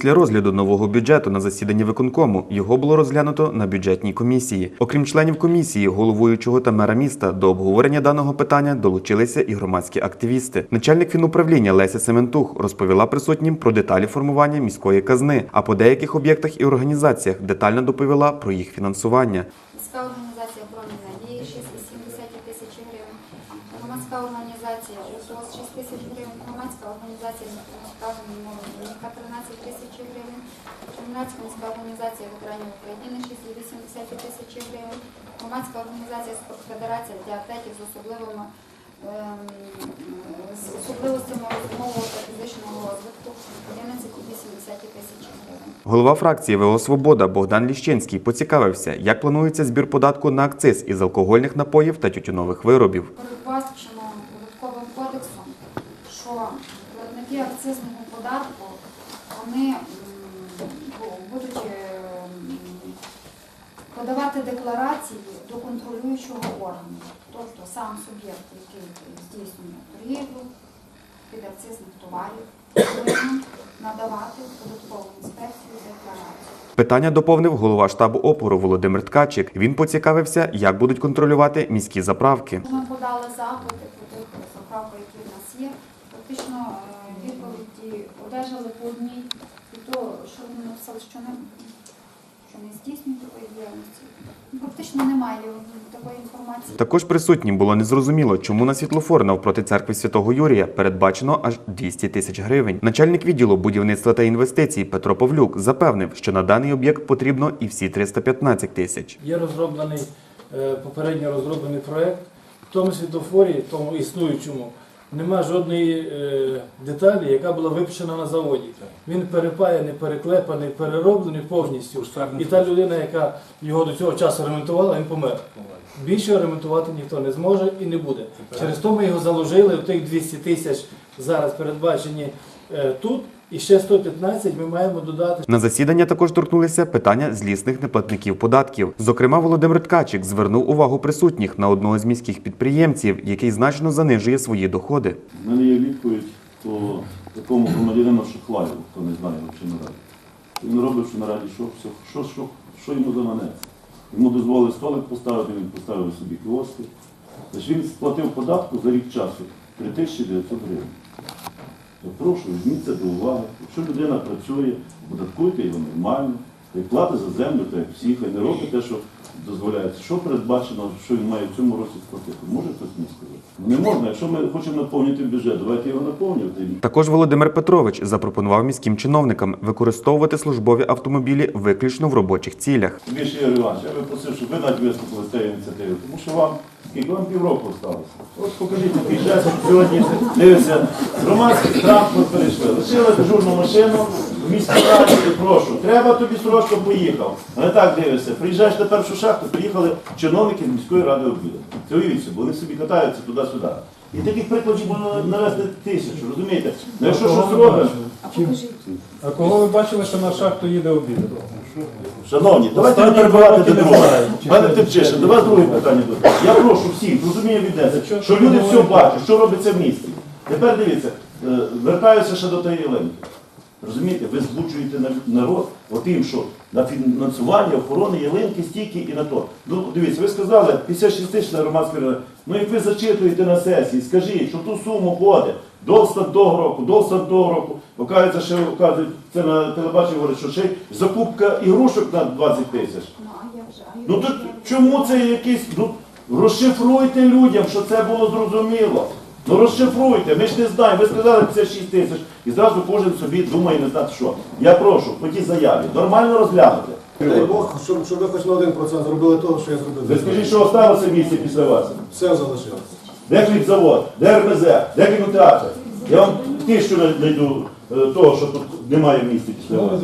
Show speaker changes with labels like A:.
A: Після розгляду нового бюджету на засіданні виконкому його було розглянуто на бюджетній комісії. Окрім членів комісії, головуючого та мера міста, до обговорення даного питання долучилися і громадські активісти. Начальник фінуправління Леся Сементух розповіла присутнім про деталі формування міської казни, а по деяких об'єктах і організаціях детально доповіла про їх фінансування.
B: Міська організація «Броні надії» 6,7 тисячі гривень, громадська організація УСОС 6 тисяч гривень, громадська організація правами молоді 13 тисяч гривень, громадська міська організація ветеранів України 6,8 тисячі гривень, громадська організація «Спортфедерація діабетів з особливими ем, з особливостями розумового та фізичного розвитку 11,8 тисячі гривень.
A: Голова фракції ВО Свобода Богдан Ліщинський поцікавився, як планується збір податку на акциз із алкогольних напоїв та тютюнових виробів.
B: передбачено акцизного податку вони будуть ем, подавати декларації до контролюючого органу, тобто сам суб'єкт, який здійснює торгівлю під акцизних товарів, повинен надавати податкову інспекцію декларацію.
A: Питання доповнив голова штабу опору Володимир Ткачик. Він поцікавився, як будуть контролювати міські заправки.
B: Ми подали запити по тих заправках, які в нас є. Фактично е, відповіді одержали по одній, і то, що вони написали, що не, що не здійснюють такої діяльності. Ну, Фактично немає такої інформації.
A: Також присутнім було незрозуміло, чому на світлофор навпроти церкви Святого Юрія передбачено аж 200 тисяч гривень. Начальник відділу будівництва та інвестицій Петро Павлюк запевнив, що на даний об'єкт потрібно і всі 315 тисяч.
C: Є розроблений е, попередньо розроблений проект. В тому світофорі, тому існуючому, нема жодної е, деталі, яка була випущена на заводі. Він перепаяний, переклепаний, перероблений повністю. І та людина, яка його до цього часу ремонтувала, він помер. Більше ремонтувати ніхто не зможе і не буде. Через то ми його заложили в тих 200 тисяч зараз передбачені е, тут. І ще 115 ми маємо додати
A: На засідання також торкнулися питання злісних неплатників податків. Зокрема, Володимир Ткачик звернув увагу присутніх на одного з міських підприємців, який значно занижує свої доходи.
D: У мене є відповідь по такому громадянину Шахлаю, хто не знає в нараді. Він робив в нараді, що, що, що, що, що йому заманеться. Йому дозволили столик поставити, він поставив собі кіоски. Значить, він сплатив податку за рік часу 3900 гривень. Я прошу, візьміть це до уваги. Якщо людина працює, податкуйте його нормально, і плати за землю, так як всі, хай не робить те, що дозволяється. Що передбачено, що він має в цьому році сплатити? Може хтось мені сказати? Не можна. Якщо ми хочемо наповнити бюджет, давайте його наповнювати.
A: Також Володимир Петрович запропонував міським чиновникам використовувати службові автомобілі виключно в робочих цілях.
D: Ще Ігор Іванович, я би просив, щоб ви навіть виступили з цією ініціативою, тому що вам скільки вам півроку залишилося. От покажіть, який жест сьогодні дивиться. Громадський транспорт перейшли. Лишили дежурну машину міській раді, прошу. Треба тобі срочно поїхав. А не так дивишся. Приїжджаєш на першу шахту, приїхали чиновники з міської ради обіду. Це уявіть собі, вони собі катаються туди-сюди. І таких прикладів можна навести тисячу, розумієте? Ну якщо щось робиш,
B: А
E: кого ви бачили, що на шахту їде обідати?
D: Шановні, давайте не
E: роки
D: до другого. Пане Тимчишин, до вас друге питання буде. Я прошу всіх, розумію віднесе, що люди все бачать, що робиться в місті. Тепер дивіться, е, вертаюся ще до тієї Єленки. Розумієте, ви збуджуєте на- народ отим, що на фінансування охорони ялинки стільки і на то. Ну, дивіться, ви сказали 56 тисяч на громадську раду. Ну як ви зачитуєте на сесії, скажіть, що ту суму буде до того року, до того року. Оказується, ще оказують, це на телебаченні говорять, що ще закупка ігрушок на 20 тисяч.
B: Ну,
D: Ну то чому це якийсь, ну розшифруйте людям, що це було зрозуміло. Ну розшифруйте, ми ж не знаємо. Ви сказали 56 тисяч і зразу кожен собі думає не знати що. Я прошу, по тій заяві, нормально розглянути.
F: Дай Бог, щоб, щоб ви хоч на 1% зробили того, що я зробив.
D: Ви скажіть, що осталося в місті після вас?
F: Все залишилось.
D: Де хлібзавод, де РМЗ, де кінотеатр? Я вам тисячу знайду е, того, що тут немає в місті після вас.